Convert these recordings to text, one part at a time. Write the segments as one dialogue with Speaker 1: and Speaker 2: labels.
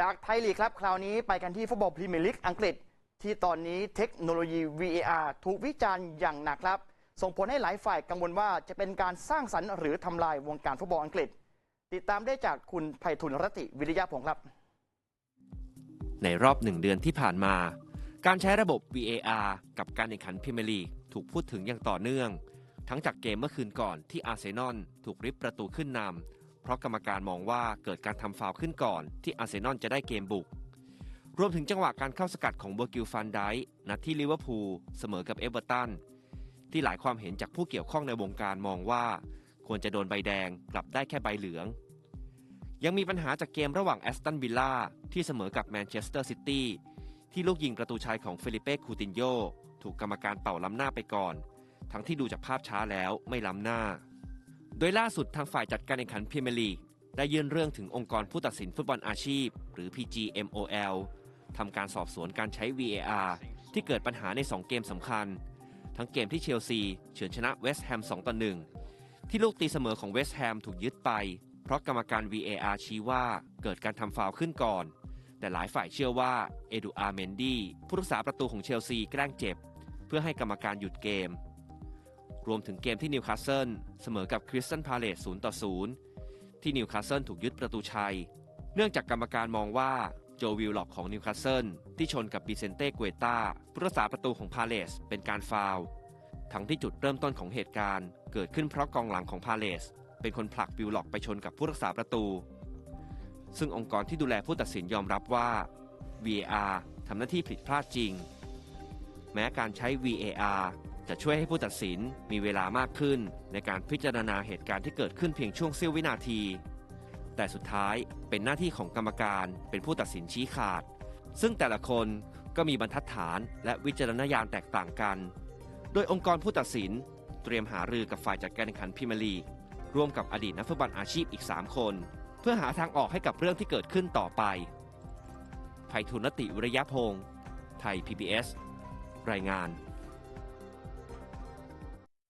Speaker 1: จากไทยลีกครับ คราวนี้ไปกันที่ฟุตบอลพรีเมียร์ลีกอังกฤษ ที่ตอนนี้เทคโนโลยี VAR ถูกวิจารณ์อย่างหนักครับ ส่งผลให้หลายฝ่ายกังวลว่าจะเป็นการสร้างสรรค์หรือทำลายวงการฟุตบอลอังกฤษ ติดตามได้จากคุณไพฑุรรัตติวิริยะพงศ์ครับ
Speaker 2: ในรอบหนึ่งเดือนที่ผ่านมา การใช้ระบบ VAR กับการแข่งขันพรีเมียร์ลีกถูกพูดถึงอย่างต่อเนื่อง ทั้งจากเกมเมื่อคืนก่อนที่อาร์เซนอลถูกริบประตูขึ้นนำ เพราะกรรมการมองว่าเกิดการทำฟาวขึ้นก่อน ที่อาร์เซนอลจะได้เกมบุก รวมถึงจังหวะการเข้าสกัดของเบอร์กิลฟันไดนัดที่ลิเวอร์พูลเสมอกับเอเวอร์ตันที่หลายความเห็นจากผู้เกี่ยวข้องในวงการมองว่า ควรจะโดนใบแดงกลับได้แค่ใบเหลือง ยังมีปัญหาจากเกมระหว่างแอสตันวิลล่าที่เสมอกับแมนเชสเตอร์ซิตี้ที่ลูกยิงประตูชัยของเฟลิเป้คูตินโยถูกกรรมการเป่าล้ำหน้าไปก่อน ทั้งที่ดูจากภาพช้าแล้วไม่ล้ำหน้า โดยล่าสุดทางฝ่ายจัดการแข่งขันพรีเมียร์ลีกได้ยื่นเรื่องถึงองค์กรผู้ตัดสินฟุตบอลอาชีพ หรือ PGMOL ทำการสอบสวนการใช้ VAR ที่เกิดปัญหาใน 2 เกมสำคัญ ทั้งเกมที่เชลซีเฉือนชนะเวสต์แฮม 2 ต่อ 1 ที่ลูกตีเสมอของเวสต์แฮมถูกยึดไป เพราะกรรมการ VAR ชี้ว่าเกิดการทำฟาวขึ้นก่อน แต่หลายฝ่ายเชื่อว่าเอดูอาร์เมนดี้ผู้รักษาประตูของเชลซีแกล้งเจ็บ เพื่อให้กรรมการหยุดเกม รวมถึงเกมที่นิวคาสเซิลเสมอกับคริสตันพาเลต0ต่อ0ที่นิวคาสเซิลถูกยึดประตูชัย เนื่องจากกรรมการมองว่าโจวิลล็อกของนิวคาสเซิลที่ชนกับบิเซนเต้เกวตาผู้รักษาประตูของพาเลสเป็นการฟาวทั้งที่จุดเริ่มต้นของเหตุการณ์ เกิดขึ้นเพราะกองหลังของพาเลส เป็นคนผลักวิลล็อกไปชนกับผู้รักษาประตู ซึ่งองค์กรที่ดูแลผู้ตัดสินยอมรับว่า VAR ทำหน้าที่ผิดพลาดจริง แม้การใช้ VAR จะช่วยให้ผู้ตัดสินมีเวลามากขึ้น ในการพิจารณาเหตุการณ์ที่เกิดขึ้นเพียงช่วงเสี้ยววินาที แต่สุดท้ายเป็นหน้าที่ของกรรมการเป็นผู้ตัดสินชี้ขาด ซึ่งแต่ละคนก็มีบรรทัดฐานและวิจารณญาณแตกต่างกัน โดยองค์กรผู้ตัดสินเตรียมหารือกับฝ่ายจัดการแข่งขันพรีเมียร์ลีร่วมกับอดีตนักฟุตบอลอาชีพอีก 3 คน เพื่อหาทางออกให้กับเรื่องที่เกิดขึ้นต่อไปไพฑุรติวิริยพงศ์ไทย PBS รายงาน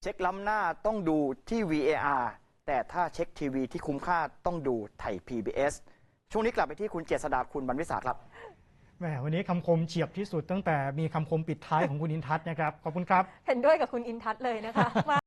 Speaker 1: เช็คล้ำหน้าต้องดูที่ VAR แต่ถ้าเช็คทีวีที่คุ้มค่าต้องดูไทย PBS ช่วงนี้กลับไปที่คุณเจษดาคุณบรรวิสาครับ
Speaker 3: แหมวันนี้คำคมเฉียบที่สุดตั้งแต่มีคำคมปิดท้ายของคุณอินทัศน์นะครับ ขอบคุณครับ
Speaker 4: เห็นด้วยกับคุณอินทัศน์เลยนะคะว่า